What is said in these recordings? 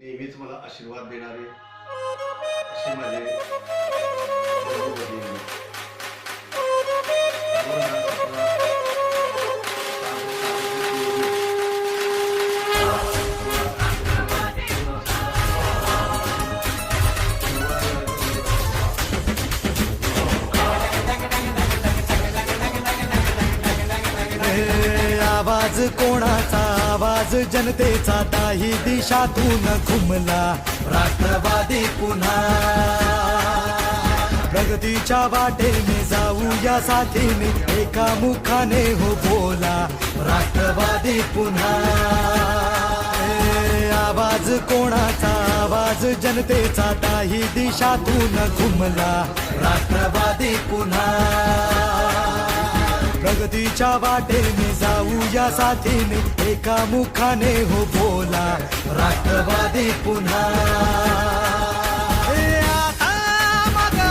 नेहमीच मला आशीर्वाद देणारे असे माझे आवाज कोणाचा? आवाज जनतेचा दाही दिशातून घुमला. राष्ट्रवादी पुन्हा. प्रगतीच्या वाटेने जाऊ या साथीने एका मुखाने हो बोला. राष्ट्रवादी पुन्हा. आवाज कोणाचा? आवाज जनतेचा दाही दिशातून घुमला. राष्ट्रवादी पुन्हा. प्रगतीच्या वाटेने जाऊया साथीने एका मुखाने हो बोला राष्ट्रवादी पुन्हा. ए, आता मागं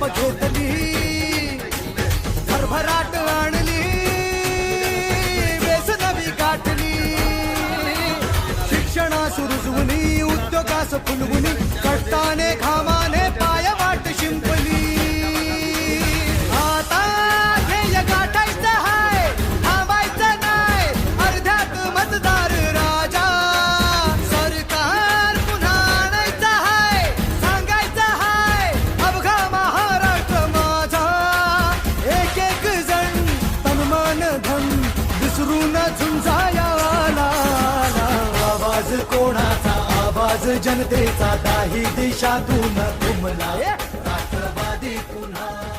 पछोटली भरभराट आणली बेसनवी गाठली शिक्षणास रुजवुनी उद्योगास फुलवुनी कष्टाने घामा घसरून झुंजायाला. आवाज कोणाचा? आवाज जनतेचा. दाही दिशातून घुमला राष्ट्रवादी पुन्हा.